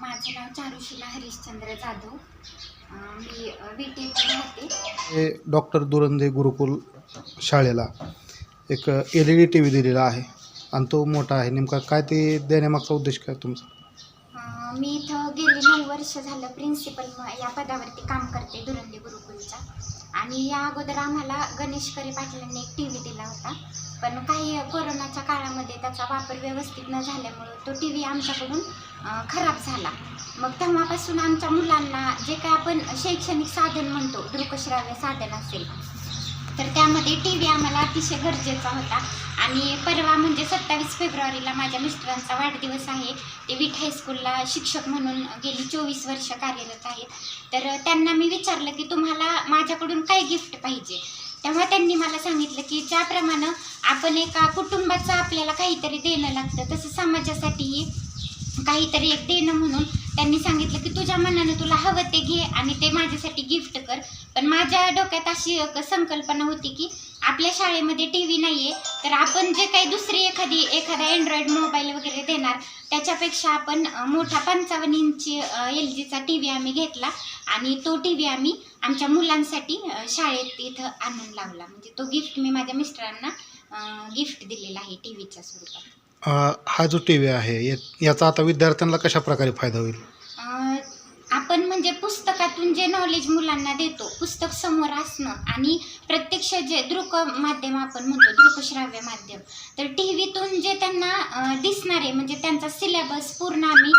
माझं नाव चारुशिला हरिश्चंद्र जाधव. मी बी टी राहते हे डॉक्टर दुरंदे गुरुकुल शाळेला एक L E D T V दिलेला आहे. आणि तो मोठा आहे. नेमका काय ते देण्यामागचा उद्देश काय तुमचा? मी इथं गेली नऊ वर्ष झालं प्रिन्सिपल या पदावरती काम करते दुरंदे गुरुकुलच्या. आणि या अगोदर आम्हाला गणेश करे पाटलांनी एक टी व्ही दिला होता. पण काही कोरोनाच्या काळामध्ये त्याचा वापर व्यवस्थित न झाल्यामुळं तो टी व्ही आमच्याकडून खराब झाला. मग तेव्हापासून आमच्या मुलांना जे काय आपण शैक्षणिक साधन म्हणतो दृकश्राव्य साधन असेल तर त्यामध्ये टी व्ही आम्हाला अतिशय गरजेचा होता. आणि परवा म्हणजे सत्तावीस फेब्रुवारीला माझ्या मिस्टरांचा वाढदिवस आहे. ते विठ हायस्कूलला शिक्षक म्हणून गेली चोवीस वर्ष कार्यरत आहेत. तर त्यांना मी विचारलं की तुम्हाला माझ्याकडून काय गिफ्ट पाहिजे? तेव्हा त्यांनी मला सांगितलं की ज्याप्रमाणे आपण एका कुटुंबाचं आपल्याला काहीतरी देणं लागतं तसं समाजासाठीही काहीतरी एक देणं म्हणून त्यांनी सांगितलं. तुझ्या मनानं तुला हवं ते घे आणि ते माझ्यासाठी गिफ्ट कर. पण माझ्या डोक्यात अशी एक संकल्पना होती की आपल्या शाळेमध्ये टी व्ही नाही आहे तर आपण जे काही दुसरी एखादी एखादा अँड्रॉइड मोबाईल वगैरे देणार त्याच्यापेक्षा आपण मोठा पंचावन्न इंची एल जीचा टी व्ही आम्ही घेतला आणि तो टी व्ही आम्ही आमच्या मुलांसाठी शाळेत इथं आणून लावला. म्हणजे तो गिफ्ट मी माझ्या मिस्टरांना गिफ्ट दिलेला आहे टी व्हीच्या स्वरूपात. हा जो टी व्ही आहे याचा आता विद्यार्थ्यांना कशा प्रकारे फायदा होईल? पुस्तकातून जे नॉलेज मुलांना देतो पुस्तक समोर असणं आणि प्रत्यक्ष जे दृक माध्यम आपण म्हणतो दृकश्राव्य माध्यम तर टी व्हीतून जे त्यांना दिसणार आहे म्हणजे त्यांचा सिलेबस पूर्ण आम्ही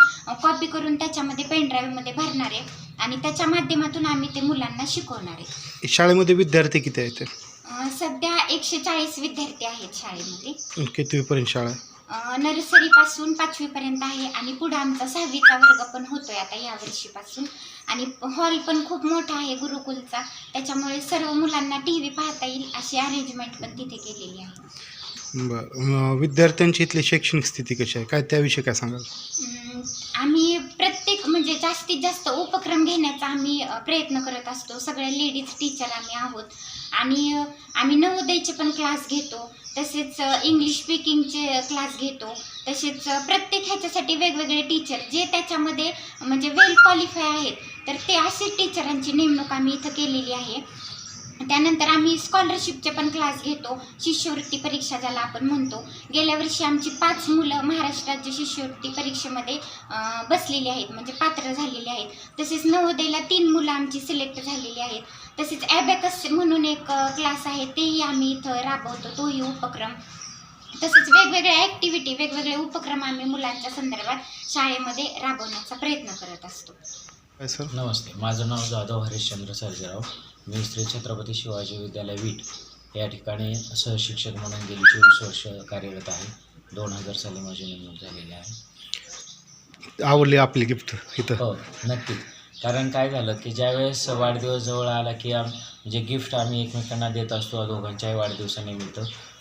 कॉपी करून त्याच्यामध्ये पेनड्राईव्हमध्ये भरणार आहे आणि त्याच्या माध्यमातून आम्ही ते मुलांना शिकवणार आहे. शाळेमध्ये विद्यार्थी किती आहेत? अं, सध्या एकशे चाळीस विद्यार्थी आहेत शाळेमध्ये. कितवीपर्यंत शाळा? आहे नर्सरी पासून पाचवी पर्यंत आहे आणि पुढे आमचा सहावीचा वर्ग पण होतोय आता या वर्षीपासून. आणि हॉल पण खूप मोठा आहे गुरुकुलचा. त्याच्यामुळे सर्व मुलांना टी व्ही पाहता येईल अशी अरेंजमेंट पण तिथे केलेली आहे. बरं. विद्यार्थ्यांची इथली शैक्षणिक स्थिती कशी आहे? काय त्याविषयी काय सांगाल? आम्ही म्हणजे जास्तीत जास्त उपक्रम घेण्याचा आम्ही प्रयत्न करत असतो. सगळ्या लेडीज टीचर आम्ही आहोत. आणि आम्ही नवोदयचे पण क्लास घेतो. तसेच इंग्लिश स्पीकिंगचे क्लास घेतो. तसेच प्रत्येक ह्याच्यासाठी वेगवेगळे टीचर जे त्याच्यामध्ये म्हणजे वेल क्वालिफाय आहेत. तर ते असे टीचरांची नेमणूक आम्ही इथं केलेली आहे. त्यानंतर आम्ही स्कॉलरशिपचे पण क्लास घेतो. शिष्यवृत्ती परीक्षा ज्याला आपण म्हणतो. गेल्या वर्षी आमची पाच मुलं महाराष्ट्र राज्य शिष्यवृत्ती परीक्षेमध्ये बसलेली आहेत. म्हणजे पात्र झालेली आहेत. तसेच नवोदयला तीन मुलं आमची सिलेक्ट झालेली आहेत. तसेच ॲबॅकस म्हणून एक क्लास आहे. तेही आम्ही इथं राबवतो. तोही उपक्रम. तसेच वेगवेगळ्या ॲक्टिव्हिटी वेगवेगळे उपक्रम आम्ही मुलांच्या संदर्भात शाळेमध्ये राबवण्याचा प्रयत्न करत असतो. सर नमस्ते. माझं नाव जाधव हरिश्चंद्र सर्जेराव. मी श्री छत्रपती शिवाजी विद्यालय वीट या ठिकाणी सहशिक्षक म्हणून गेली. चोवीस वर्ष कार्यरत आहे. दोन हजार साली माझी नेमणूक झालेली आहे. आवडली आपली गिफ्ट इथं. हो नक्कीच. कारण काय झालं की ज्यावेळेस वाढदिवस जवळ आला की आम म्हणजे गिफ्ट आम्ही एकमेकांना देत असतो दोघांच्याही वाढदिवसानिमित्त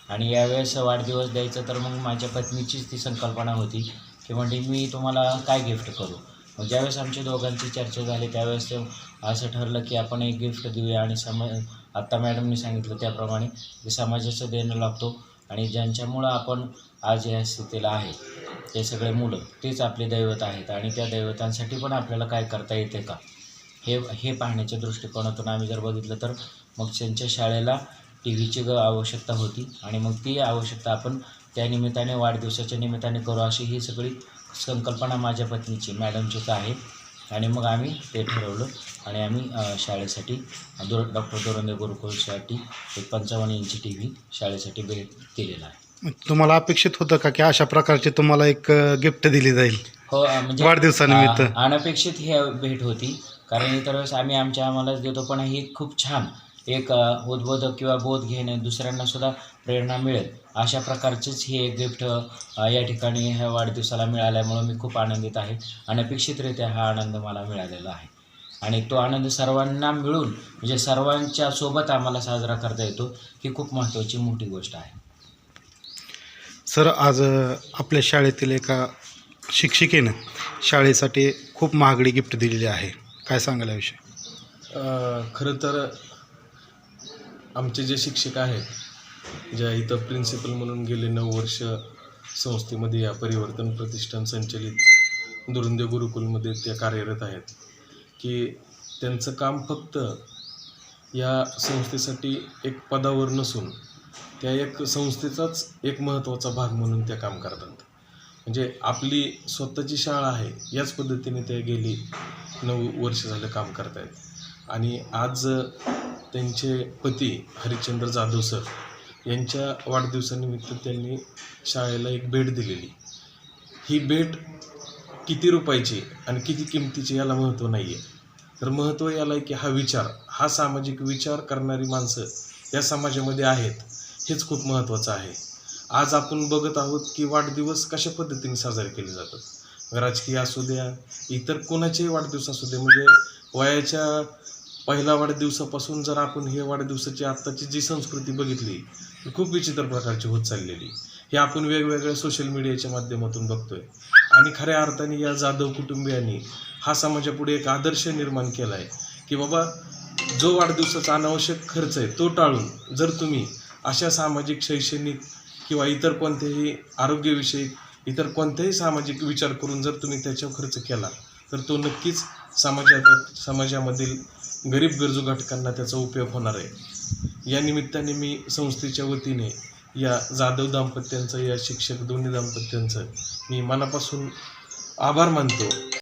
आणि यावेळेस वाढदिवस द्यायचं तर मग माझ्या पत्नीचीच ती संकल्पना होती की म्हणजे मी तुम्हाला काय गिफ्ट करू? मग ज्यावेळेस आमच्या दोघांची चर्चा झाली त्यावेळेस ते असं ठरलं की आपण एक गिफ्ट देऊया आणि सम आत्ता मॅडमनी सांगितलं त्याप्रमाणे की समाजाचं देणं लागतो आणि ज्यांच्यामुळं आपण आज या स्थितीला आहे ते सगळे मुलं तेच आपले दैवत आहेत आणि त्या दैवतांसाठी पण आपल्याला काय करता येते का? हे हे पाहण्याच्या दृष्टिकोनातून आम्ही जर बघितलं तर मग त्यांच्या शाळेला टी व्हीची ग आवश्यकता होती आणि मग ती आवश्यकता आपण त्या निमित्ताने वाढदिवसाच्या निमित्ताने करू अशी ही सगळी संकल्पना माझ्या पत्नीची मॅडमचीच आहे. आणि मग आम्ही ते ठरवलं. आणि आम्ही शाळेसाठी दुर डॉक्टर दोरंदे गुरुकुलसाठी एक पंचावन्न इंची टी व्ही शाळेसाठी भेट दिलेला आहे. तुम्हाला अपेक्षित होतं का की अशा प्रकारचे तुम्हाला एक गिफ्ट दिली जाईल? हो म्हणजे वाढदिवसानिमित्त. अनपेक्षित ही भेट होती. कारण इतर वेळेस आम्ही आमच्या आम्हालाच देतो पण ही खूप छान एक उद्बोधक किंवा बोध घेणे दुसऱ्यांना सुद्धा प्रेरणा मिळेल. अशा प्रकारचीच ही एक गिफ्ट या ठिकाणी ह्या वाढदिवसाला मिळाल्यामुळं मी खूप आनंदित आहे. अनपेक्षितरित्या हा आनंद मला मिळालेला आहे. आणि तो आनंद सर्वांना मिळून म्हणजे सर्वांच्या सोबत आम्हाला साजरा करता येतो ही खूप महत्त्वाची मोठी गोष्ट आहे. सर आज आपल्या शाळेतील एका शिक्षिकेनं शाळेसाठी खूप महागडी गिफ्ट दिलेली आहे. काय सांगाल याविषयी? अ, खरं तर आमचे जे शिक्षक आहेत ज्या इथं प्रिन्सिपल म्हणून गेले नऊ वर्ष संस्थेमध्ये या परिवर्तन प्रतिष्ठान संचलित दुरुंदे गुरुकुलमध्ये ते कार्यरत आहेत की त्यांचं काम फक्त या संस्थेसाठी एक पदावर नसून त्या एक संस्थेचाच एक महत्त्वाचा भाग म्हणून त्या काम करतात. म्हणजे आपली स्वतःची शाळा आहे याच पद्धतीने त्या गेली नऊ वर्ष झालं काम करतायत. आणि आज त्यांचे पती हरिश्चंद्र जाधव सर यांच्या वाढदिवसानिमित्त त्यांनी शाळेला एक भेट दिलेली. ही भेट किती रुपयाची आणि किती किमतीची याला महत्त्व नाही आहे तर महत्त्व याला आहे की हा विचार हा सामाजिक विचार करणारी माणसं या समाजामध्ये आहेत हेच खूप महत्त्वाचं आहे. आज आपण बघत आहोत की वाढदिवस कशा पद्धतीने साजरे केले जातात. राजकीय असू द्या इतर कोणाचेही वाढदिवस असू दे म्हणजे वयाच्या पहिल्या वाढदिवसापासून जर आपण हे वाढदिवसाची आत्ताची जी संस्कृती बघितली तर खूप विचित्र प्रकारची होत चाललेली. हे आपण वेगवेगळ्या सोशल मीडियाच्या माध्यमातून बघतोय. आणि खऱ्या अर्थाने या जाधव कुटुंबियांनी हा समाजापुढे एक आदर्श निर्माण केला आहे की बाबा जो वाढदिवसाचा अनावश्यक खर्च आहे तो टाळून जर तुम्ही अशा सामाजिक शैक्षणिक किंवा इतर कोणत्याही आरोग्यविषयक इतर कोणत्याही सामाजिक विचार करून जर तुम्ही त्याच्यावर खर्च केला तर तो नक्कीच समाजात समाजामधील गरीब गरजू घटकांना त्याचा उपयोग होणार आहे. या निमित्ताने मी संस्थेच्या वतीने या जाधव दाम्पत्यांचं या शिक्षक दोन्ही दाम्पत्यांचं मी मनापासून आभार मानतो.